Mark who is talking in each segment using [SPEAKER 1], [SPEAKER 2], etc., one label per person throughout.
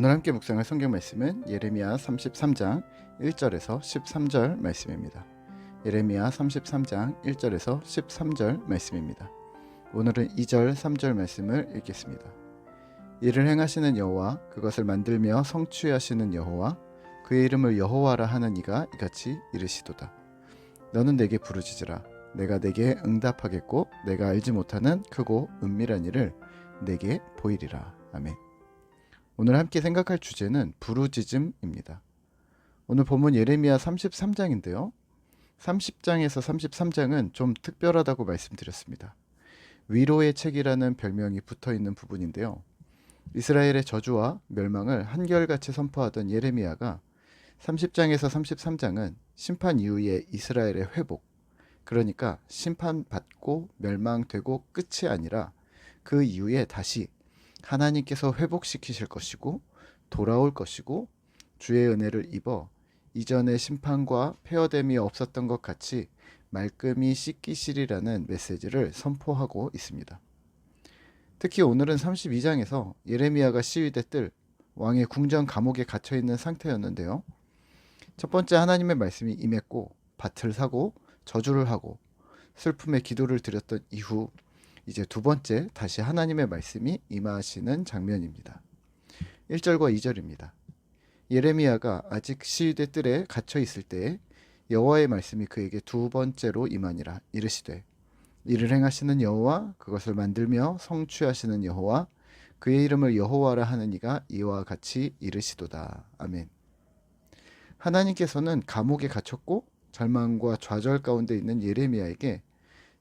[SPEAKER 1] 오늘 함께 묵상할 성경 말씀은 예레미야 33장 1절에서 13절 말씀입니다. 예레미야 33장 1절에서 13절 말씀입니다. 오늘은 2절, 3절 말씀을 읽겠습니다. 이를 행하시는 여호와 그것을 만들며 성취하시는 여호와 그의 이름을 여호와라 하는 이가 이같이 이르시도다. 너는 내게 부르짖으라 내가 내게 응답하겠고 내가 알지 못하는 크고 은밀한 일을 내게 보이리라. 아멘. 오늘 함께 생각할 주제는 부르짖음입니다. 오늘 본문 예레미야 33장인데요. 30장에서 33장은 좀 특별하다고 말씀드렸습니다. 위로의 책이라는 별명이 붙어 있는 부분인데요. 이스라엘의 저주와 멸망을 한결같이 선포하던 예레미야가 30장에서 33장은 심판 이후의 이스라엘의 회복, 그러니까 심판받고 멸망되고 끝이 아니라 그 이후에 다시 하나님께서 회복시키실 것이고 돌아올 것이고 주의 은혜를 입어 이전의 심판과 폐허됨이 없었던 것 같이 말끔히 씻기시리라는 메시지를 선포하고 있습니다. 특히 오늘은 32장에서 예레미야가 시위대 뜰 왕의 궁전 감옥에 갇혀 있는 상태였는데요. 첫 번째 하나님의 말씀이 임했고 밭을 사고 저주를 하고 슬픔의 기도를 드렸던 이후 이제 두 번째 다시 하나님의 말씀이 임하시는 장면입니다. 1절과 2절입니다. 예레미야가 아직 시위대 뜰에 갇혀 있을 때에 여호와의 말씀이 그에게 두 번째로 임하니라 이르시되 이를 행하시는 여호와 그것을 만들며 성취하시는 여호와 그의 이름을 여호와라 하는 이가 이와 같이 이르시도다. 아멘. 하나님께서는 감옥에 갇혔고 절망과 좌절 가운데 있는 예레미야에게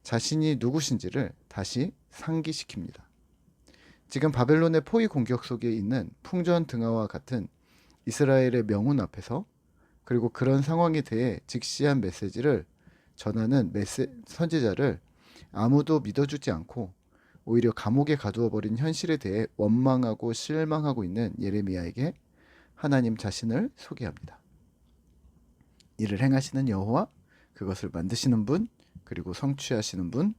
[SPEAKER 1] 자신이 누구신지를 다시 상기시킵니다. 지금 바벨론의 포위 공격 속에 있는 풍전 등화와 같은 이스라엘의 명운 앞에서 그리고 그런 상황에 대해 직시한 메시지를 전하는 메시, 선지자를 아무도 믿어주지 않고 오히려 감옥에 가두어 버린 현실에 대해 원망하고 실망하고 있는 예레미야에게 하나님 자신을 소개합니다. 이를 행하시는 여호와 그것을 만드시는 분 그리고 성취하시는 분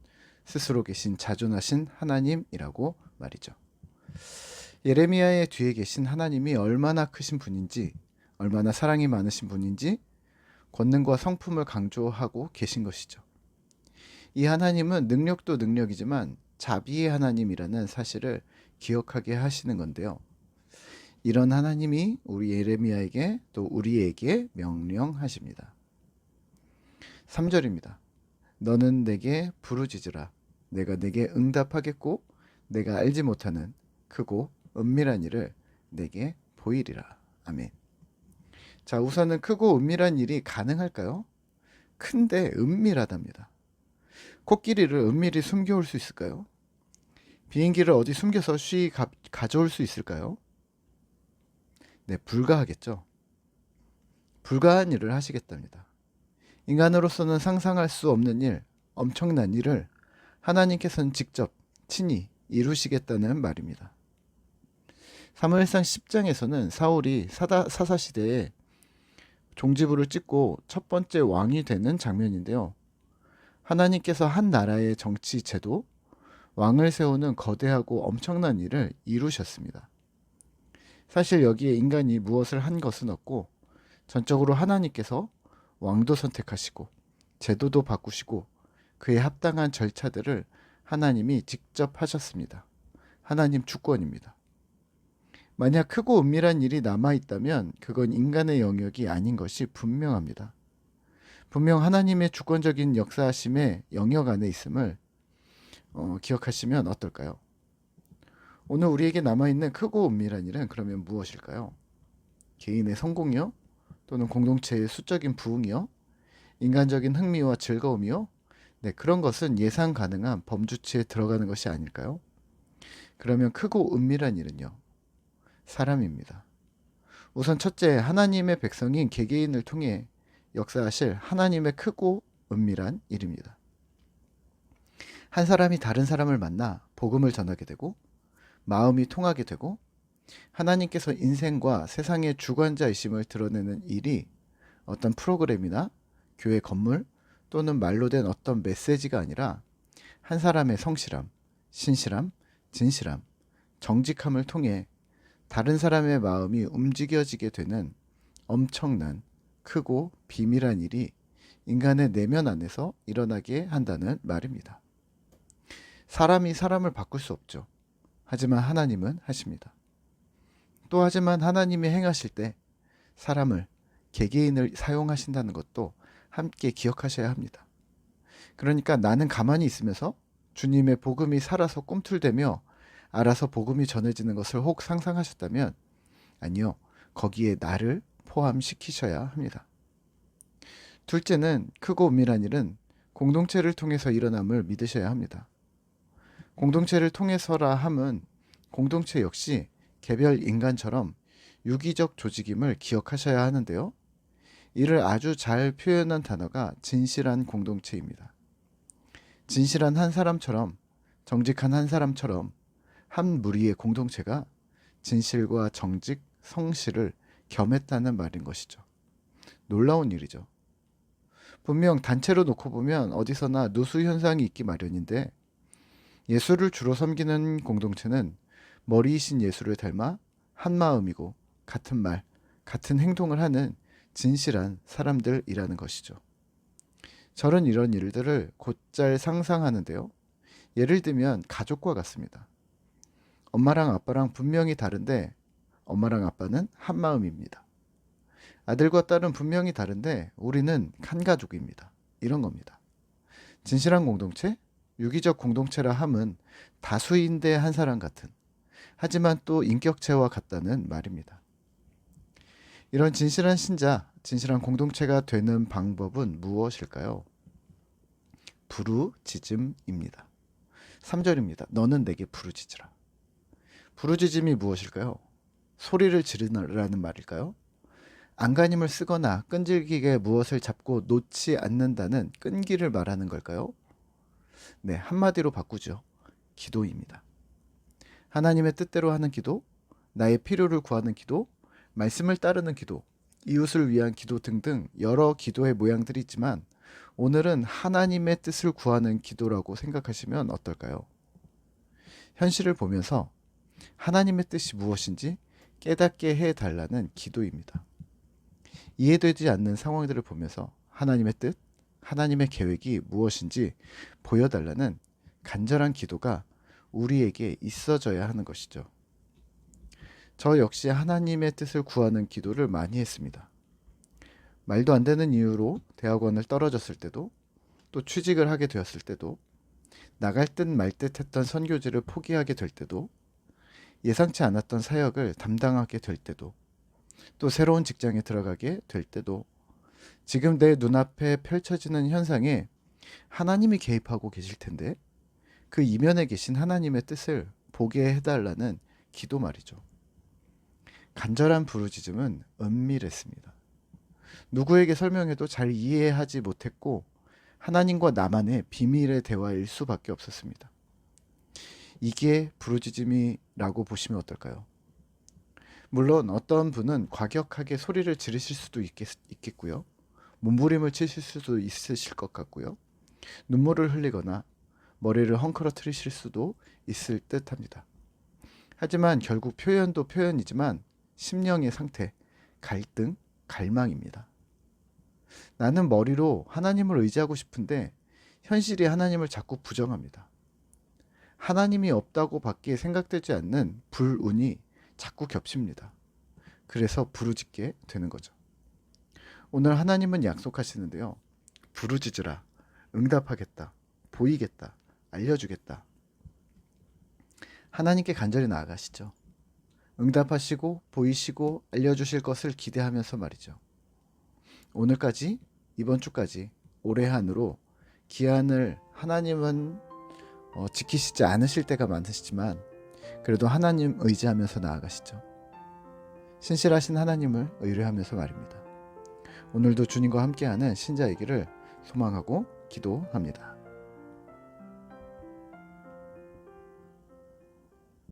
[SPEAKER 1] 스스로 계신 자존하신 하나님이라고 말이죠. 예레미야의 뒤에 계신 하나님이 얼마나 크신 분인지 얼마나 사랑이 많으신 분인지 권능과 성품을 강조하고 계신 것이죠. 이 하나님은 능력도 능력이지만 자비의 하나님이라는 사실을 기억하게 하시는 건데요. 이런 하나님이 우리 예레미야에게 또 우리에게 명령하십니다. 3절입니다. 너는 내게 부르짖으라. 내가 내게 응답하겠고 내가 알지 못하는 크고 은밀한 일을 내게 보이리라. 아멘. 자, 우선은 크고 은밀한 일이 가능할까요? 큰데 은밀하답니다. 코끼리를 은밀히 숨겨올 수 있을까요? 비행기를 어디 숨겨서 쉬 가, 가져올 수 있을까요? 네, 불가하겠죠. 불가한 일을 하시겠답니다. 인간으로서는 상상할 수 없는 일, 엄청난 일을 하나님께서는 직접 친히 이루시겠다는 말입니다. 사무엘상 10장에서는 사울이 사다, 사사 시대에 종지부를 찍고 첫 번째 왕이 되는 장면인데요. 하나님께서 한 나라의 정치 제도, 왕을 세우는 거대하고 엄청난 일을 이루셨습니다. 사실 여기에 인간이 무엇을 한 것은 없고 전적으로 하나님께서 왕도 선택하시고 제도도 바꾸시고 그에 합당한 절차들을 하나님이 직접 하셨습니다. 하나님 주권입니다. 만약 크고 은밀한 일이 남아 있다면 그건 인간의 영역이 아닌 것이 분명합니다. 분명 하나님의 주권적인 역사하심의 영역 안에 있음을 어, 기억하시면 어떨까요? 오늘 우리에게 남아 있는 크고 은밀한 일은 그러면 무엇일까요? 개인의 성공이요? 또는 공동체의 수적인 부흥이요? 인간적인 흥미와 즐거움이요? 네, 그런 것은 예상 가능한 범주치에 들어가는 것이 아닐까요? 그러면 크고 은밀한 일은요? 사람입니다. 우선 첫째, 하나님의 백성인 개개인을 통해 역사하실 하나님의 크고 은밀한 일입니다. 한 사람이 다른 사람을 만나 복음을 전하게 되고 마음이 통하게 되고 하나님께서 인생과 세상의 주관자이심을 드러내는 일이 어떤 프로그램이나 교회 건물 또는 말로 된 어떤 메시지가 아니라 한 사람의 성실함, 신실함, 진실함, 정직함을 통해 다른 사람의 마음이 움직여지게 되는 엄청난 크고 비밀한 일이 인간의 내면 안에서 일어나게 한다는 말입니다. 사람이 사람을 바꿀 수 없죠. 하지만 하나님은 하십니다. 또 하지만 하나님이 행하실 때 사람을 개개인을 사용하신다는 것도 함께 기억하셔야 합니다. 그러니까 나는 가만히 있으면서 주님의 복음이 살아서 꿈틀대며 알아서 복음이 전해지는 것을 혹 상상하셨다면 아니요. 거기에 나를 포함시키셔야 합니다. 둘째는 크고 은밀한 일은 공동체를 통해서 일어남을 믿으셔야 합니다. 공동체를 통해서라 함은 공동체 역시 개별 인간처럼 유기적 조직임을 기억하셔야 하는데요. 이를 아주 잘 표현한 단어가 진실한 공동체입니다. 진실한 한 사람처럼 정직한 한 사람처럼 한 무리의 공동체가 진실과 정직, 성실을 겸했다는 말인 것이죠. 놀라운 일이죠. 분명 단체로 놓고 보면 어디서나 누수 현상이 있기 마련인데 예수를 주로 섬기는 공동체는 머리이신 예수를 닮아 한 마음이고 같은 말, 같은 행동을 하는 진실한 사람들이라는 것이죠. 저는 이런 일들을 곧잘 상상하는데요. 예를 들면 가족과 같습니다. 엄마랑 아빠랑 분명히 다른데 엄마랑 아빠는 한 마음입니다. 아들과 딸은 분명히 다른데 우리는 한 가족입니다. 이런 겁니다. 진실한 공동체, 유기적 공동체라 함은 다수인데 한 사람 같은 하지만 또 인격체와 같다는 말입니다. 이런 진실한 신자, 진실한 공동체가 되는 방법은 무엇일까요? 부르짖음입니다. 3절입니다. 너는 내게 부르짖으라. 부르짖음이 무엇일까요? 소리를 지르라는 말일까요? 안간힘을 쓰거나 끈질기게 무엇을 잡고 놓지 않는다는 끈기를 말하는 걸까요? 네, 한마디로 바꾸죠. 기도입니다. 하나님의 뜻대로 하는 기도, 나의 필요를 구하는 기도, 말씀을 따르는 기도, 이웃을 위한 기도 등등 여러 기도의 모양들이 있지만 오늘은 하나님의 뜻을 구하는 기도라고 생각하시면 어떨까요? 현실을 보면서 하나님의 뜻이 무엇인지 깨닫게 해 달라는 기도입니다. 이해되지 않는 상황들을 보면서 하나님의 뜻, 하나님의 계획이 무엇인지 보여달라는 간절한 기도가 우리에게 있어져야 하는 것이죠. 저 역시 하나님의 뜻을 구하는 기도를 많이 했습니다. 말도 안 되는 이유로 대학원을 떨어졌을 때도 또 취직을 하게 되었을 때도 나갈 듯 말 듯 했던 선교지를 포기하게 될 때도 예상치 않았던 사역을 담당하게 될 때도 또 새로운 직장에 들어가게 될 때도 지금 내 눈앞에 펼쳐지는 현상에 하나님이 개입하고 계실 텐데 그 이면에 계신 하나님의 뜻을 보게 해달라는 기도 말이죠. 간절한 부르짖음은 은밀했습니다. 누구에게 설명해도 잘 이해하지 못했고 하나님과 나만의 비밀의 대화일 수밖에 없었습니다. 이게 부르짖음이라고 보시면 어떨까요? 물론 어떤 분은 과격하게 소리를 지르실 수도 있겠, 있겠고요. 몸부림을 치실 수도 있으실 것 같고요. 눈물을 흘리거나 머리를 헝클어트리실 수도 있을 듯합니다. 하지만 결국 표현도 표현이지만 심령의 상태, 갈등, 갈망입니다. 나는 머리로 하나님을 의지하고 싶은데 현실이 하나님을 자꾸 부정합니다. 하나님이 없다고 밖에 생각되지 않는 불운이 자꾸 겹칩니다. 그래서 부르짖게 되는 거죠. 오늘 하나님은 약속하시는데요. 부르짖으라. 응답하겠다. 보이겠다. 알려주겠다. 하나님께 간절히 나아가시죠. 응답하시고 보이시고 알려주실 것을 기대하면서 말이죠. 오늘까지 이번 주까지 올해 한으로 기한을 하나님은 어, 지키시지 않으실 때가 많으시지만 그래도 하나님 의지하면서 나아가시죠. 신실하신 하나님을 의뢰하면서 말입니다. 오늘도 주님과 함께하는 신자이기를 소망하고 기도합니다.